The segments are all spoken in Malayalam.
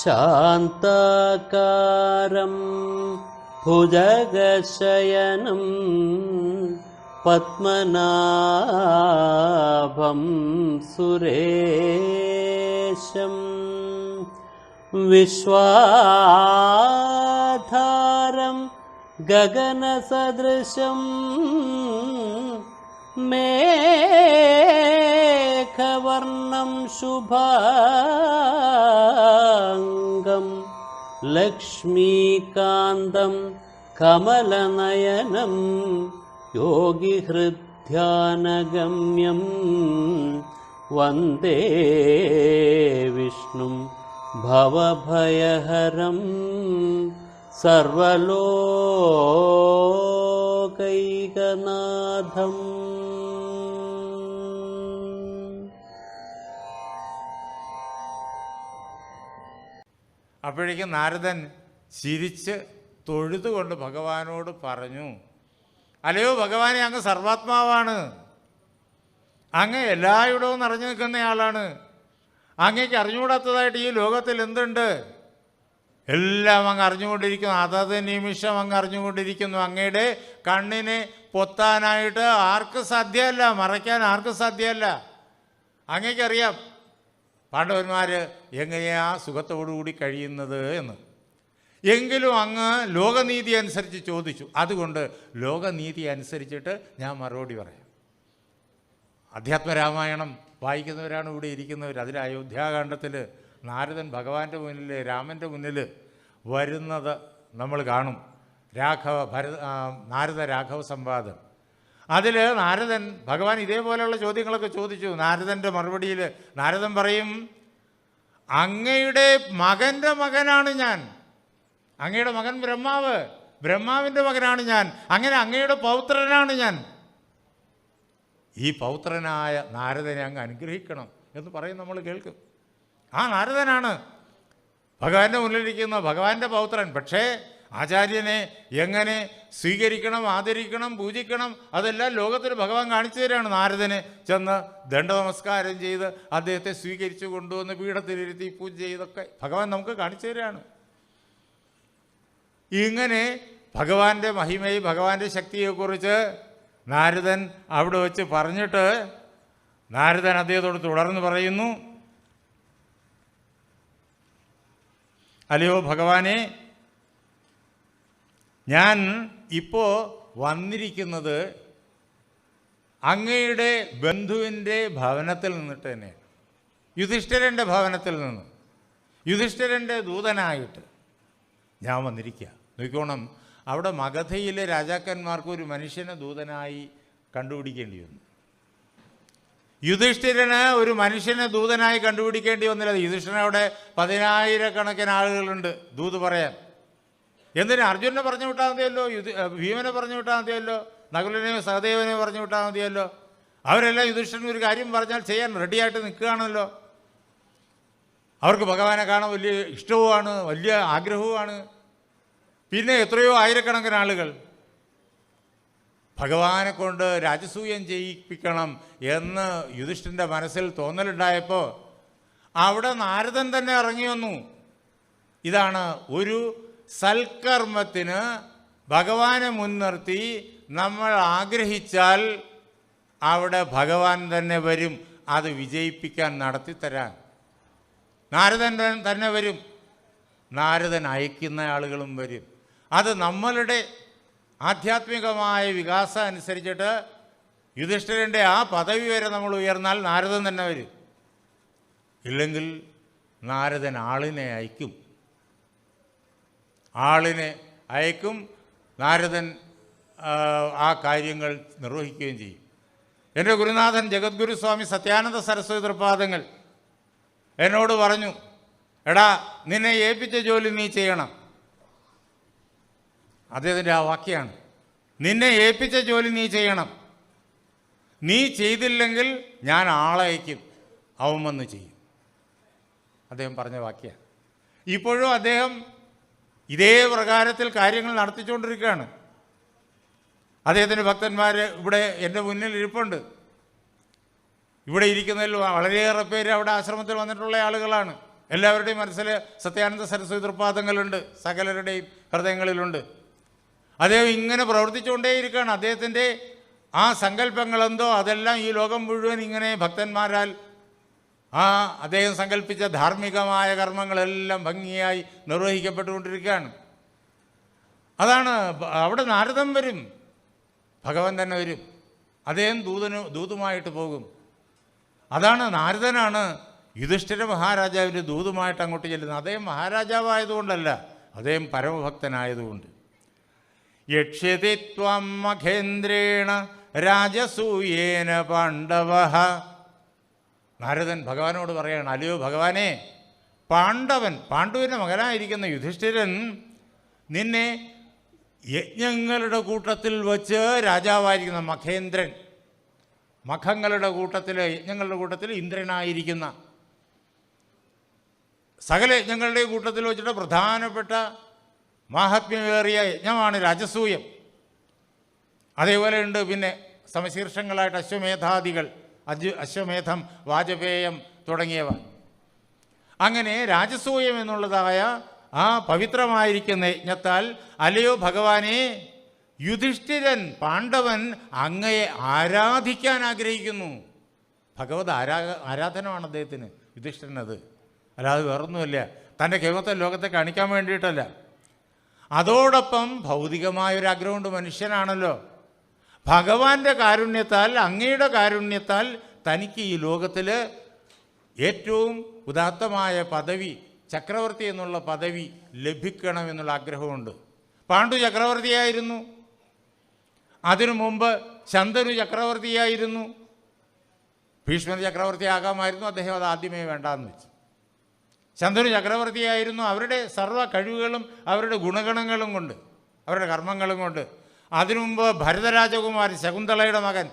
शान्ताकारं भुजगशयनं पद्मनाभं सुरेशम् विश्वाधारं गगनसदृशम् मेघवर्णं शुभाङ्गं लक्ष्मीकान्तं कमलनयनं योगिहृद्ध्यानगम्यं वन्दे विष्णुं भवभयहरं सर्वलोकैकनाथम् അപ്പോഴേക്കും നാരദൻ ചിരിച്ച് തൊഴുതുകൊണ്ട് ഭഗവാനോട് പറഞ്ഞു അല്ലയോ ഭഗവാനെ അങ്ങ് സർവാത്മാവാണ്. അങ്ങ് എല്ലായിടവും നിറഞ്ഞു നിൽക്കുന്നയാളാണ് അങ്ങേക്ക് അറിഞ്ഞുകൂടാത്തതായിട്ട് ഈ ലോകത്തിൽ എന്തുണ്ട്? എല്ലാം അങ്ങ് അറിഞ്ഞുകൊണ്ടിരിക്കുന്നു. അതത് നിമിഷം അങ്ങ് അറിഞ്ഞുകൊണ്ടിരിക്കുന്നു. അങ്ങയുടെ കണ്ണിനെ പൊത്താനായിട്ട് ആർക്ക് സാധ്യമല്ല? മറയ്ക്കാൻ ആർക്കും സാധ്യമല്ല? അങ്ങേക്കറിയാം പാണ്ഡവന്മാർ എങ്ങനെയാ സുഖത്തോടുകൂടി കഴിയുന്നത് എന്ന്. എങ്കിലും അങ്ങ് ലോകനീതി അനുസരിച്ച് ചോദിച്ചു. അതുകൊണ്ട് ലോകനീതി അനുസരിച്ചിട്ട് ഞാൻ മറുപടി പറയാം. അധ്യാത്മരാമായണം വായിക്കുന്നവരാണ് ഇവിടെ ഇരിക്കുന്നവർ അതിൽ അയോധ്യാകാന്ഡത്തിൽ നാരദൻ ഭഗവാന്റെ മുന്നിൽ രാമന്റെ മുന്നിൽ വരുന്നത് നമ്മൾ കാണും. രാഘവ ഭരത നാരദ രാഘവ സംവാദം. അതിൽ നാരദൻ ഭഗവാൻ ഇതേപോലെയുള്ള ചോദ്യങ്ങളൊക്കെ ചോദിച്ചു. നാരദന്റെ മറുപടിയിൽ നാരദൻ പറയും അങ്ങയുടെ മകന്റെ മകനാണ് ഞാൻ. അങ്ങയുടെ മകൻ ബ്രഹ്മാവ്. ബ്രഹ്മാവിന്റെ മകനാണ് ഞാൻ. അങ്ങനെ അങ്ങയുടെ പൗത്രനാണ് ഞാൻ. ഈ പൗത്രനായ നാരദനെ അങ്ങ് അനുഗ്രഹിക്കണം എന്ന് പറയും നമ്മൾ കേൾക്കും. ആ നാരദനാണ് ഭഗവാന്റെ മുന്നിലിരിക്കുന്ന ഭഗവാന്റെ പൗത്രൻ. പക്ഷേ ആചാര്യനെ എങ്ങനെ സ്വീകരിക്കണം ആദരിക്കണം പൂജിക്കണം അതെല്ലാം ലോകത്തിൽ ഭഗവാൻ കാണിച്ചു തരാണ്. നാരദന് ചെന്ന് ദണ്ഡ നമസ്കാരം ചെയ്ത് അദ്ദേഹത്തെ സ്വീകരിച്ചു കൊണ്ടുവന്ന് പീഠത്തിലിരുത്തി പൂജ ചെയ്തൊക്കെ ഭഗവാൻ നമുക്ക് കാണിച്ചു തരാണ്. ഇങ്ങനെ ഭഗവാന്റെ മഹിമയെ ഭഗവാന്റെ ശക്തിയെക്കുറിച്ച് നാരദൻ അവിടെ വെച്ച് പറഞ്ഞിട്ട് നാരദൻ അദ്ദേഹത്തോട് തുടർന്ന് പറയുന്നു അല്ലയോ ഭഗവാനെ ഞാൻ ഇപ്പോൾ വന്നിരിക്കുന്നത് അങ്ങയുടെ ബന്ധുവിന്റെ ഭവനത്തിൽ നിന്നിട്ട് തന്നെ യുധിഷ്ഠിരന്റെ ഭവനത്തിൽ നിന്ന്. യുധിഷ്ഠിരന്റെ ദൂതനായിട്ട് ഞാൻ വന്നിരിക്കുക നോക്കിക്കോണം അവിടെ മഗധയിലെ രാജാക്കന്മാർക്ക് ഒരു മനുഷ്യനെ ദൂതനായി കണ്ടുപിടിക്കേണ്ടി വന്നു. യുധിഷ്ഠിരന് ഒരു മനുഷ്യനെ ദൂതനായി കണ്ടുപിടിക്കേണ്ടി വന്നില്ല. യുധിഷ്ഠിരൻ അവിടെ പതിനായിരക്കണക്കിന് ആളുകളുണ്ട് ദൂത് പറയാൻ. എന്തിനാ അർജുനെ പറഞ്ഞു വിട്ടാൽ മതിയല്ലോ? ഭീമനെ പറഞ്ഞു വിട്ടാൽ മതിയല്ലോ? നകുലനെയോ സഹദേവനെയോ പറഞ്ഞു വിട്ടാൽ മതിയല്ലോ? അവരെല്ലാം യുധിഷ്ഠിരൻ ഒരു കാര്യം പറഞ്ഞാൽ ചെയ്യാൻ റെഡിയായിട്ട് നിൽക്കുകയാണല്ലോ. അവർക്ക് ഭഗവാനെ കാണാൻ വലിയ ഇഷ്ടവുമാണ് വലിയ ആഗ്രഹവുമാണ്. പിന്നെ എത്രയോ ആയിരക്കണക്കിന് ആളുകൾ ഭഗവാനെ കൊണ്ട് രാജസൂയം ചെയ്യിപ്പിക്കണം എന്ന് യുധിഷ്ഠിന്റെ മനസ്സിൽ തോന്നലുണ്ടായപ്പോൾ അവിടെ നാരദൻ തന്നെ ഇറങ്ങി വന്നു. ഇതാണ് ഒരു സൽക്കർമ്മത്തിന് ഭഗവാനെ മുൻനിർത്തി നമ്മൾ ആഗ്രഹിച്ചാൽ അവിടെ ഭഗവാൻ തന്നെ വരും. അത് വിജയിപ്പിക്കാൻ നടത്തിത്തരാൻ. നാരദൻ തന്നെ വരും. നാരദൻ അയക്കുന്ന ആളുകളും വരും. അത് നമ്മളുടെ ആധ്യാത്മികമായ വികാസം അനുസരിച്ചിട്ട് യുധിഷ്ഠിരന്റെ ആ പദവി വരെ നമ്മൾ ഉയർന്നാൽ നാരദൻ തന്നെ വരും. ഇല്ലെങ്കിൽ നാരദൻ ആളിനെ അയക്കും. ആളിനെ അയക്കും. നാരദൻ ആ, കാര്യങ്ങൾ നിർവഹിക്കുകയും ചെയ്യും. എന്റെ ഗുരുനാഥൻ ജഗദ്ഗുരുസ്വാമി സത്യാനന്ദ സരസ്വതി തൃപാദങ്ങൾ എന്നോട് പറഞ്ഞു എടാ നിന്നെ ഏൽപ്പിച്ച ജോലി നീ ചെയ്യണം. അദ്ദേഹത്തിന്റെ ആ വാക്യാണ് നിന്നെ ഏൽപ്പിച്ച ജോലി നീ ചെയ്യണം. നീ ചെയ്തില്ലെങ്കിൽ ഞാൻ ആളയക്കും അവൻ വന്ന് ചെയ്യും. അദ്ദേഹം പറഞ്ഞ വാക്യാണ്. ഇപ്പോഴും അദ്ദേഹം ഇതേ പ്രകാരത്തിൽ കാര്യങ്ങൾ നടത്തിച്ചുകൊണ്ടിരിക്കുകയാണ്. അദ്ദേഹത്തിന്റെ ഭക്തന്മാർ ഇവിടെ എന്റെ മുന്നിൽ ഇരിപ്പുണ്ട്. ഇവിടെ ഇരിക്കുന്നതിൽ വളരെയേറെ പേര് അവിടെ ആശ്രമത്തിൽ വന്നിട്ടുള്ള ആളുകളാണ്. എല്ലാവരുടെയും മനസ്സിൽ സത്യാനന്ദ സരസ്വതി തൃപ്പാദങ്ങളുണ്ട് സകലരുടെയും ഹൃദയങ്ങളിലുണ്ട്. അദ്ദേഹം ഇങ്ങനെ പ്രവർത്തിച്ചുകൊണ്ടേയിരിക്കുകയാണ്. അദ്ദേഹത്തിന്റെ ആ സങ്കല്പങ്ങളെന്തോ അതെല്ലാം ഈ ലോകം മുഴുവൻ ഇങ്ങനെ ഭക്തന്മാരാൽ ആ അദ്ദേഹം സങ്കല്പിച്ച ധാർമ്മികമായ കർമ്മങ്ങളെല്ലാം ഭംഗിയായി നിർവഹിക്കപ്പെട്ടുകൊണ്ടിരിക്കുകയാണ്. അതാണ് അവിടെ നാരദം വരും. ഭഗവാൻ തന്നെ വരും. അദ്ദേഹം ദൂതന് ദൂതുമായിട്ട് പോകും. അതാണ് നാരദനാണ് യുധിഷ്ഠിര മഹാരാജാവിന്റെ ദൂതുമായിട്ട് അങ്ങോട്ട് ചെല്ലുന്നത്. അദ്ദേഹം മഹാരാജാവായതുകൊണ്ടല്ല അദ്ദേഹം പരമഭക്തനായതുകൊണ്ട്. യക്ഷ്യതി ത്വം മഖേന്ദ്രേണ രാജസൂയേന പാണ്ഡവ. നാരദൻ ഭഗവാനോട് പറയാണ് അല്ലയോ ഭഗവാനെ പാണ്ഡവൻ പാണ്ഡുവിന്റെ മകനായിരിക്കുന്ന യുധിഷ്ഠിരൻ നിന്നെ യജ്ഞങ്ങളുടെ കൂട്ടത്തിൽ വച്ച് രാജാവായിരിക്കുന്ന മഖേന്ദ്രൻ മഖങ്ങളുടെ കൂട്ടത്തിൽ യജ്ഞങ്ങളുടെ കൂട്ടത്തിൽ ഇന്ദ്രനായിരിക്കുന്ന സകല യജ്ഞങ്ങളുടെ കൂട്ടത്തിൽ വെച്ചിട്ട് പ്രധാനപ്പെട്ട മാഹാത്മ്യമേറിയ യജ്ഞമാണ് രാജസൂയം. അതേപോലെ ഉണ്ട് പിന്നെ സമശീർഷങ്ങളായിട്ട് അശ്വമേധാദികൾ. അജ് അശ്വമേധം വാജപേയം തുടങ്ങിയവ. അങ്ങനെ രാജസൂയം എന്നുള്ളതായ ആ പവിത്രമായിരിക്കുന്ന യജ്ഞത്താൽ അലയോ ഭഗവാനെ യുധിഷ്ഠിരൻ പാണ്ഡവൻ അങ്ങയെ ആരാധിക്കാൻ ആഗ്രഹിക്കുന്നു. ഭഗവത് ആരാ ആരാധനമാണ് അദ്ദേഹത്തിന് യുധിഷ്ഠിരനത്. അല്ലാതെ വേറൊന്നുമല്ല തന്റെ കേവത്തെ ലോകത്തെ കാണിക്കാൻ വേണ്ടിയിട്ടല്ല. അതോടൊപ്പം ഭൗതികമായൊരാഗ്രഹമുണ്ട് മനുഷ്യനാണല്ലോ. ഭഗവാന്റെ കാരുണ്യത്താൽ അങ്ങയുടെ കാരുണ്യത്താൽ തനിക്ക് ഈ ലോകത്തിൽ ഏറ്റവും ഉദാത്തമായ പദവി ചക്രവർത്തി എന്നുള്ള പദവി ലഭിക്കണമെന്നുള്ള ആഗ്രഹമുണ്ട്. പാണ്ഡു ചക്രവർത്തിയായിരുന്നു. അതിനു മുമ്പ് ശന്തനു ചക്രവർത്തിയായിരുന്നു. ഭീഷ്മ ചക്രവർത്തിയാകാമായിരുന്നു. അദ്ദേഹം അത് ആദ്യമേ വേണ്ടാന്ന് വെച്ചു. ശന്തനു ചക്രവർത്തിയായിരുന്നു. അവരുടെ സർവ കഴിവുകളും അവരുടെ ഗുണഗണങ്ങളും കൊണ്ട് അവരുടെ കർമ്മങ്ങളും കൊണ്ട് അതിനു മുമ്പ് ഭരതരാജകുമാരൻ ശകുന്തളയുടെ മകൻ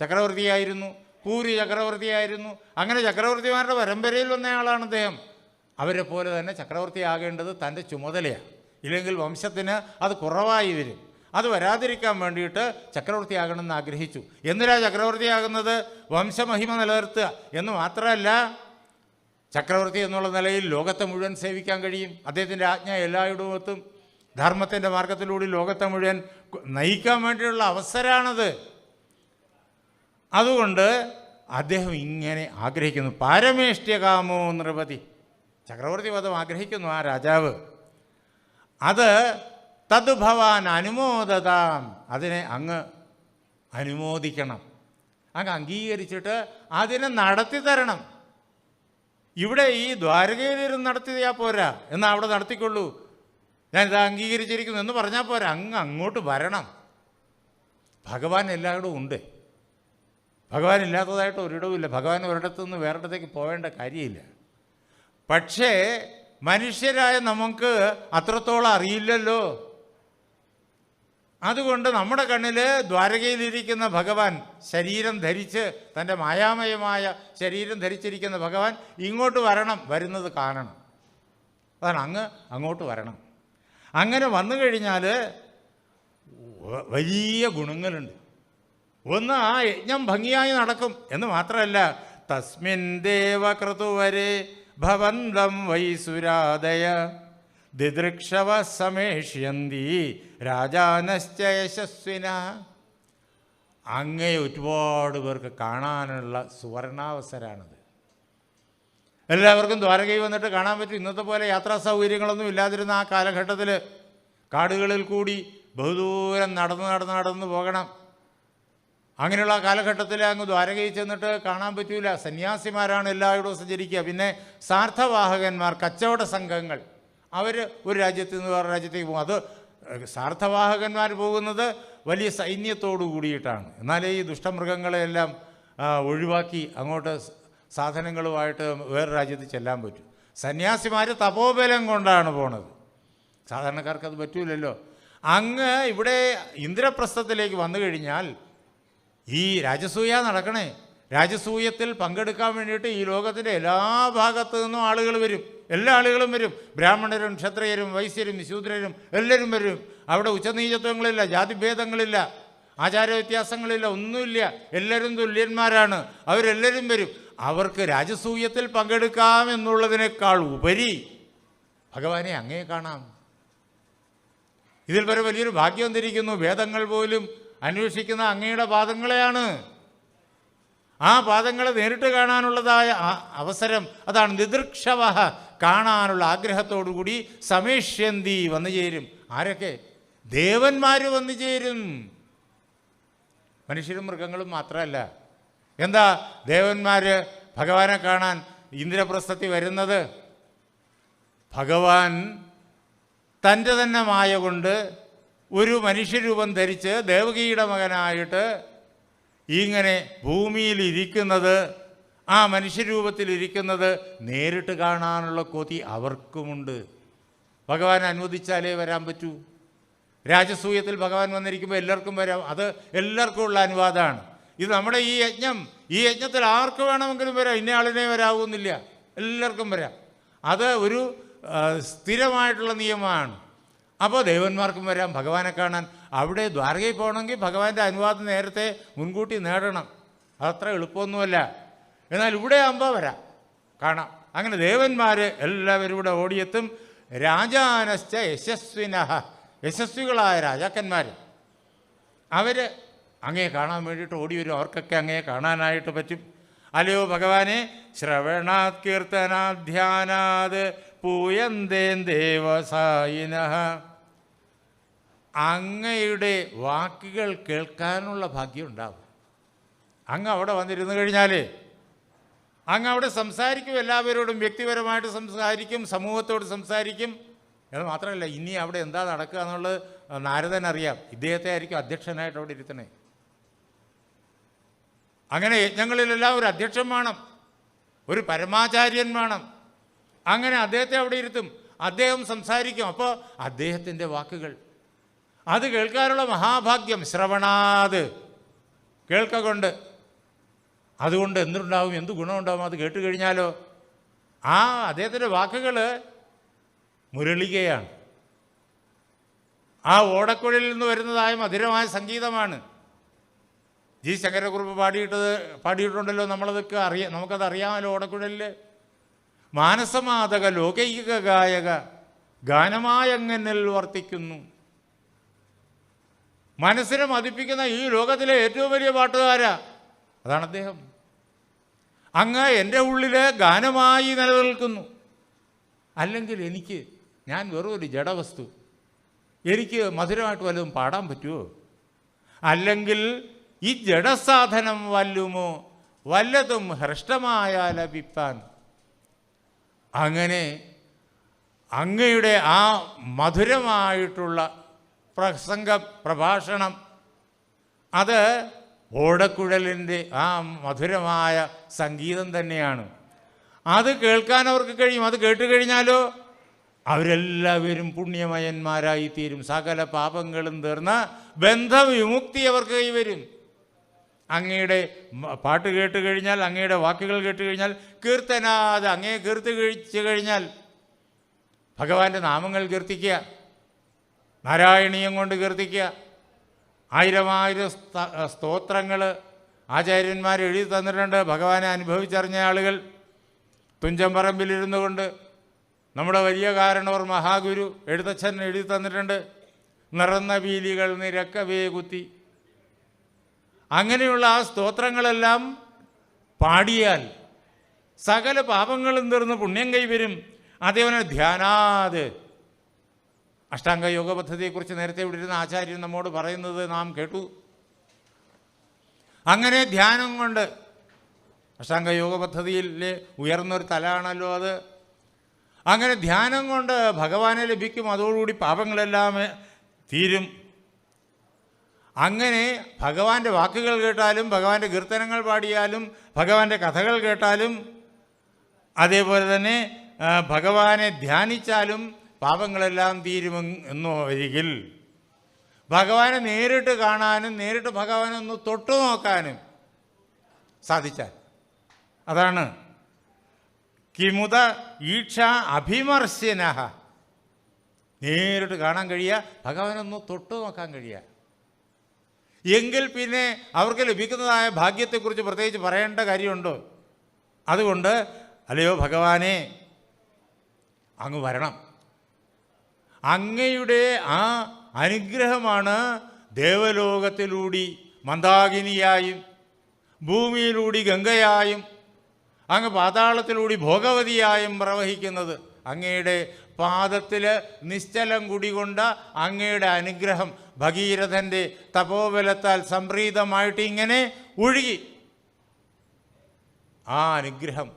ചക്രവർത്തിയായിരുന്നു പൂരി ചക്രവർത്തിയായിരുന്നു. അങ്ങനെ ചക്രവർത്തിമാരുടെ പരമ്പരയിൽ വന്നയാളാണ് അദ്ദേഹം. അവരെ പോലെ തന്നെ ചക്രവർത്തി ആകേണ്ടത് തന്റെ ചുമതലയാണ്. ഇല്ലെങ്കിൽ വംശത്തിന് അത് കുറവായി വരും. അത് വരാതിരിക്കാൻ വേണ്ടിയിട്ട് ചക്രവർത്തിയാകണമെന്ന് ആഗ്രഹിച്ചു. എന്തിനാ ചക്രവർത്തിയാകുന്നത്? വംശമഹിമ നിലനിർത്തുക എന്ന് മാത്രമല്ല ചക്രവർത്തി എന്നുള്ള നിലയിൽ ലോകത്തെ മുഴുവൻ സേവിക്കാൻ കഴിയും. അദ്ദേഹത്തിന്റെ ആജ്ഞ എല്ലായിടവും ധർമ്മത്തിന്റെ മാർഗത്തിലൂടെ ലോകത്തെ മുഴുവൻ നയിക്കാൻ വേണ്ടിയുള്ള അവസരമാണത് അതുകൊണ്ട് അദ്ദേഹം ഇങ്ങനെ ആഗ്രഹിക്കുന്നു. പാരമേഷ്ട്യകാമോ നൃപതി. ചക്രവർത്തി പദം ആഗ്രഹിക്കുന്നു ആ രാജാവ്. അത് തത് ഭവാൻ അനുമോദതാം. അതിനെ അങ്ങ് അനുമോദിക്കണം. അങ്ങ് അംഗീകരിച്ചിട്ട് അതിനെ നടത്തി തരണം ഇവിടെ ഈ ദ്വാരകയിലിരുന്ന് നടത്തിയാൽ പോരാ. എന്നാൽ അവിടെ നടത്തിക്കൊള്ളൂ. ഞാനിത് അംഗീകരിച്ചിരിക്കുന്നു എന്ന് പറഞ്ഞാൽ പോരാ. അങ്ങ് അങ്ങോട്ട് വരണം. ഭഗവാൻ എല്ലായിടവും ഉണ്ട്. ഭഗവാൻ ഇല്ലാത്തതായിട്ട് ഒരിടവുമില്ല ഭഗവാൻ ഒരിടത്തു നിന്ന് വേറിടത്തേക്ക് പോവേണ്ട കാര്യമില്ല. പക്ഷേ മനുഷ്യരായ നമുക്ക് അത്രത്തോളം അറിയില്ലല്ലോ. അതുകൊണ്ട് നമ്മുടെ കണ്ണിൽ ദ്വാരകയിലിരിക്കുന്ന ഭഗവാൻ ശരീരം ധരിച്ച് തന്റെ മായാമയമായ ശരീരം ധരിച്ചിരിക്കുന്ന ഭഗവാൻ ഇങ്ങോട്ട് വരണം വരുന്നത് കാണണം. അതാണ് അങ്ങ് അങ്ങോട്ട് വരണം. അങ്ങനെ വന്നു കഴിഞ്ഞാൽ വലിയ ഗുണങ്ങളുണ്ട്. ഒന്ന് ആ യജ്ഞം ഭംഗിയായി നടക്കും എന്ന് മാത്രമല്ല തസ്മിൻ ദേവകൃതുവരെ ഭവന്തം വൈസുരാദയ ദിദൃക്ഷവ സമേഷ്യന്തി രാജാനശ്ച യശസ്വിന. അങ്ങേ ഒരുപാട് പേർക്ക് കാണാനുള്ള സുവർണാവസരമാണിത് എല്ലാവർക്കും ദ്വാരകയിൽ വന്നിട്ട് കാണാൻ പറ്റും. ഇന്നത്തെ പോലെ യാത്രാ സൗകര്യങ്ങളൊന്നും ഇല്ലാതിരുന്ന ആ കാലഘട്ടത്തിൽ കാടുകളിൽ കൂടി ബഹുദൂരം നടന്ന് നടന്ന് നടന്ന് പോകണം. അങ്ങനെയുള്ള ആ കാലഘട്ടത്തിൽ അങ്ങ് ദ്വാരകയിൽ ചെന്നിട്ട് കാണാൻ പറ്റൂല. സന്യാസിമാരാണ് എല്ലായിടവും സഞ്ചരിക്കുക പിന്നെ സാർത്ഥവാഹകന്മാർ കച്ചവട സംഘങ്ങൾ അവർ ഒരു രാജ്യത്ത് നിന്ന് വേറെ രാജ്യത്തേക്ക് പോകും. അത് സാർത്ഥവാഹകന്മാർ പോകുന്നത് വലിയ സൈന്യത്തോടു കൂടിയിട്ടാണ്. എന്നാലേ ഈ ദുഷ്ടമൃഗങ്ങളെയെല്ലാം ഒഴിവാക്കി അങ്ങോട്ട് സാധനങ്ങളുമായിട്ട് വേറെ രാജ്യത്ത് ചെല്ലാൻ പറ്റും. സന്യാസിമാർ തപോബലം കൊണ്ടാണ് പോണത്. സാധാരണക്കാർക്ക് അത് പറ്റൂലല്ലോ. അങ്ങ് ഇവിടെ ഇന്ദ്രപ്രസ്ഥത്തിലേക്ക് വന്നു കഴിഞ്ഞാൽ ഈ രാജസൂയ നടക്കണേ. രാജസൂയത്തിൽ പങ്കെടുക്കാൻ വേണ്ടിയിട്ട് ഈ ലോകത്തിന്റെ എല്ലാ ഭാഗത്തു നിന്നും ആളുകൾ വരും. എല്ലാ ആളുകളും വരും. ബ്രാഹ്മണരും ക്ഷത്രിയരും വൈശ്യരും ശൂദ്രരും എല്ലാവരും വരും. അവിടെ ഉച്ചനീചത്വങ്ങളില്ല ജാതിഭേദങ്ങളില്ല ആചാര വ്യത്യാസങ്ങളില്ല ഒന്നുമില്ല. എല്ലാവരും തുല്യന്മാരാണ്. അവരെല്ലാവരും വരും. അവർക്ക് രാജസൂയത്തിൽ പങ്കെടുക്കാം എന്നുള്ളതിനേക്കാൾ ഉപരി ഭഗവാനെ അങ്ങേ കാണാം. ഇതിൽ വരെ വലിയൊരു ഭാഗ്യം വന്നിരിക്കുന്നു. വേദങ്ങൾ പോലും അന്വേഷിക്കുന്ന അങ്ങയുടെ പാദങ്ങളെയാണ്. ആ പാദങ്ങളെ നേരിട്ട് കാണാനുള്ളതായ അവസരം അതാണ് നിദൃക്ഷവഹ കാണാനുള്ള ആഗ്രഹത്തോടുകൂടി സമേഷ്യന്തി വന്നു ചേരും. ആരൊക്കെ? ദേവന്മാർ വന്നു ചേരും. മനുഷ്യരും മൃഗങ്ങളും മാത്രമല്ല എന്താ ദേവന്മാർ ഭഗവാനെ കാണാൻ ഇന്ദ്രപ്രസ്ഥത്തി വരുന്നത്? ഭഗവാൻ തന്റെ തന്നെ മായ കൊണ്ട് ഒരു മനുഷ്യരൂപം ധരിച്ച് ദേവകിയുടെ മകനായിട്ട് ഇങ്ങനെ ഭൂമിയിൽ ഇരിക്കുന്നത് ആ മനുഷ്യരൂപത്തിലിരിക്കുന്നത് നേരിട്ട് കാണാനുള്ള കൊതി അവർക്കുമുണ്ട്. ഭഗവാൻ അനുവദിച്ചാലേ വരാൻ പറ്റൂ. രാജസൂയത്തിൽ ഭഗവാൻ വന്നിരിക്കുമ്പോൾ എല്ലാവർക്കും വരാം. അത് എല്ലാവർക്കും ഉള്ള അനുവാദമാണ്. ഇത് നമ്മുടെ ഈ യജ്ഞം ഈ യജ്ഞത്തിൽ ആർക്ക് വേണമെങ്കിലും വരാം. ഇന്ന ആളിനെ വരാവുന്നില്ല. എല്ലാവർക്കും വരാം. അത് ഒരു സ്ഥിരമായിട്ടുള്ള നിയമമാണ്. അപ്പോൾ ദേവന്മാർക്കും വരാം ഭഗവാനെ കാണാൻ. അവിടെ ദ്വാരകയിൽ പോകണമെങ്കിൽ ഭഗവാന്റെ അനുവാദം നേരത്തെ മുൻകൂട്ടി നേടണം. അതത്ര എളുപ്പമൊന്നുമല്ല. എന്നാൽ ഇവിടെ ആകുമ്പോൾ വരാം. കാണാം. അങ്ങനെ ദേവന്മാർ എല്ലാവരും ഇവിടെ ഓടിയെത്തും. രാജാനശ്ച യശസ്വിനഃ യശസ്വികളായ രാജാക്കന്മാർ അവർ അങ്ങേ കാണാൻ വേണ്ടിയിട്ട് ഓടി വരും. അവർക്കൊക്കെ അങ്ങേ കാണാനായിട്ട് പറ്റും. അല്ലയോ ഭഗവാനെ? ശ്രവണാത് കീർത്തനാധ്യാനാത് പൂയന്തേൻ ദേവസായിന. അങ്ങയുടെ വാക്കുകൾ കേൾക്കാനുള്ള ഭാഗ്യം ഉണ്ടാവും. അങ്ങ് അവിടെ വന്നിരുന്നു കഴിഞ്ഞാൽ അങ്ങ് അവിടെ സംസാരിക്കും എല്ലാവരോടും വ്യക്തിപരമായിട്ട് സംസാരിക്കും സമൂഹത്തോട് സംസാരിക്കും. എന്ന് മാത്രമല്ല ഇനി അവിടെ എന്താ നടക്കുക എന്നുള്ളത് നാരദൻ അറിയാം ഇദ്ദേഹത്തെ ആയിരിക്കും അധ്യക്ഷനായിട്ട് അവിടെ ഇരുത്തണേ അങ്ങനെ യജ്ഞങ്ങളിലെല്ലാം ഒരു അധ്യക്ഷൻ വേണം ഒരു പരമാചാര്യൻ വേണം. അങ്ങനെ അദ്ദേഹത്തെ അവിടെ ഇരുത്തും അദ്ദേഹം സംസാരിക്കും. അപ്പോൾ അദ്ദേഹത്തിന്റെ വാക്കുകൾ. അത് കേൾക്കാനുള്ള മഹാഭാഗ്യം ശ്രവണാത്. കേൾക്ക കൊണ്ട് അതുകൊണ്ട് എന്തുണ്ടാവും എന്ത് ഗുണമുണ്ടാവും അത് കേട്ട് കഴിഞ്ഞാലോ? ആ അദ്ദേഹത്തിന്റെ വാക്കുകൾ മുരളികയാണ്. ആ ഓടക്കുഴലിൽ നിന്ന് വരുന്നതായ മധുരമായ സംഗീതമാണ്. ജി ശങ്കരക്കുറുപ്പ് പാടിയിട്ടത് പാടിയിട്ടുണ്ടല്ലോ നമ്മളതൊക്കെ അറിയാം നമുക്കത് അറിയാമല്ലോ ഓടക്കുഴലിൽ മാനസമാതക ലോകൈക ഗായക ഗാനമായങ്ങനിൽ വർത്തിക്കുന്നു. മനസ്സിനെ മതിപ്പിക്കുന്ന ഈ ലോകത്തിലെ ഏറ്റവും വലിയ പാട്ടുകാരാ. അതാണ് അദ്ദേഹം. അങ്ങ് എന്റെ ഉള്ളിൽ ഗാനമായി നിലനിൽക്കുന്നു. അല്ലെങ്കിൽ എനിക്ക് ഞാൻ വെറും ഒരു ജഡവസ്തു. എനിക്ക് മധുരമായിട്ട് വല്ലതും പാടാൻ പറ്റുമോ അല്ലെങ്കിൽ ഈ ജഡസാധനം വല്ലുമോ? വല്ലതും ഹ്രഷ്ടമായ ലഭിപ്പാൻ അങ്ങനെ അങ്ങയുടെ ആ മധുരമായിട്ടുള്ള പ്രസംഗ പ്രഭാഷണം അത് ഓടക്കുഴലിന്റെ ആ മധുരമായ സംഗീതം തന്നെയാണ്. അത് കേൾക്കാൻ അവർക്ക് കഴിയും. അത് കേട്ട് കഴിഞ്ഞാലോ അവരെല്ലാവരും പുണ്യമയന്മാരായി തീരും സകല പാപങ്ങളും തീർന്ന ബന്ധവിമുക്തി അവർക്ക് കൈവരും. അങ്ങയുടെ പാട്ട് കേട്ട് കഴിഞ്ഞാൽ അങ്ങയുടെ വാക്കുകൾ കേട്ട് കഴിഞ്ഞാൽ കീർത്തനാത് അങ്ങയെ കീർത്തി കഴിച്ചു കഴിഞ്ഞാൽ ഭഗവാന്റെ നാമങ്ങൾ കീർത്തിക്കുക നാരായണീയം കൊണ്ട് കീർത്തിക്കുക ആയിരമായിരം സ്തോത്രങ്ങൾ ആചാര്യന്മാർ എഴുതി തന്നിട്ടുണ്ട്. ഭഗവാനെ അനുഭവിച്ചറിഞ്ഞ ആളുകൾ തുഞ്ചമ്പറമ്പിലിരുന്നു കൊണ്ട് നമ്മുടെ വലിയ കാരണവർ മഹാഗുരു എഴുത്തച്ഛൻ എഴുതി തന്നിട്ടുണ്ട്. നിറന്ന വീലികൾ നിരക്കവേ കുത്തി. അങ്ങനെയുള്ള ആ സ്തോത്രങ്ങളെല്ലാം പാടിയാൽ സകല പാപങ്ങളും തീർന്ന് പുണ്യം കൈവരും. അതേപോലെ ധ്യാനാത്. അഷ്ടാംഗ യോഗ പദ്ധതിയെക്കുറിച്ച് നേരത്തെ ഇവിടെ ഇരുന്ന ആചാര്യൻ നമ്മോട് പറയുന്നത് നാം കേട്ടു. അങ്ങനെ ധ്യാനം കൊണ്ട് അഷ്ടാംഗ യോഗ പദ്ധതിയിലെ ഉയർന്നൊരു തലാണല്ലോ അത്. അങ്ങനെ ധ്യാനം കൊണ്ട് ഭഗവാനെ ലഭിക്കും. അതോടുകൂടി പാപങ്ങളെല്ലാം തീരും. അങ്ങനെ ഭഗവാന്റെ വാക്കുകൾ കേട്ടാലും ഭഗവാന്റെ കീർത്തനങ്ങൾ പാടിയാലും ഭഗവാന്റെ കഥകൾ കേട്ടാലും അതേപോലെ തന്നെ ഭഗവാനെ ധ്യാനിച്ചാലും പാപങ്ങളെല്ലാം തീരുമെ എന്നോ ഒരികിൽ ഭഗവാനെ നേരിട്ട് കാണാനും നേരിട്ട് ഭഗവാനെ ഒന്ന് തൊട്ടു നോക്കാനും സാധിച്ചാൽ. അതാണ്. കിമുത ഈക്ഷ അഭിമർശന നേരിട്ട് കാണാൻ കഴിയുക ഭഗവാനൊന്ന് തൊട്ടു നോക്കാൻ കഴിയുക എങ്കിൽ പിന്നെ അവർക്ക് ലഭിക്കുന്നതായ ഭാഗ്യത്തെക്കുറിച്ച് പ്രത്യേകിച്ച് പറയേണ്ട കാര്യമുണ്ടോ? അതുകൊണ്ട് അല്ലയോ ഭഗവാനെ അങ്ങ് വരണം. അങ്ങയുടെ ആ അനുഗ്രഹമാണ് ദേവലോകത്തിലൂടി മന്ദാകിനിയായും ഭൂമിയിലൂടി ഗംഗയായും അങ്ങ് പാതാളത്തിലൂടി ഭോഗവതിയായും പ്രവഹിക്കുന്നത് അങ്ങയുടെ പാദത്തിൽ നിശ്ചലം കുടികൊണ്ട അങ്ങയുടെ അനുഗ്രഹം ഭഗീരഥന്റെ തപോബലത്താൽ സംപ്രീതമായിട്ട് ഇങ്ങനെ ഒഴുകി. ആ അനുഗ്രഹം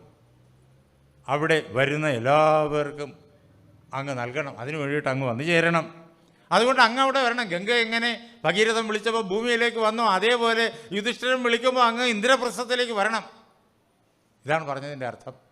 അവിടെ വരുന്ന എല്ലാവർക്കും അങ്ങ് നൽകണം. അതിനു വേണ്ടിയിട്ട് അങ്ങ് വന്നു ചേരണം. അതുകൊണ്ട് അങ്ങ് അവിടെ വരണം. ഗംഗ എങ്ങനെ ഭഗീരഥം വിളിച്ചപ്പോൾ ഭൂമിയിലേക്ക് വന്നു അതേപോലെ യുധിഷ്ഠിരം വിളിക്കുമ്പോൾ അങ്ങ് ഇന്ദ്രപ്രസ്ഥത്തിലേക്ക് വരണം. ഇതാണ് പറഞ്ഞതിന്റെ അർത്ഥം.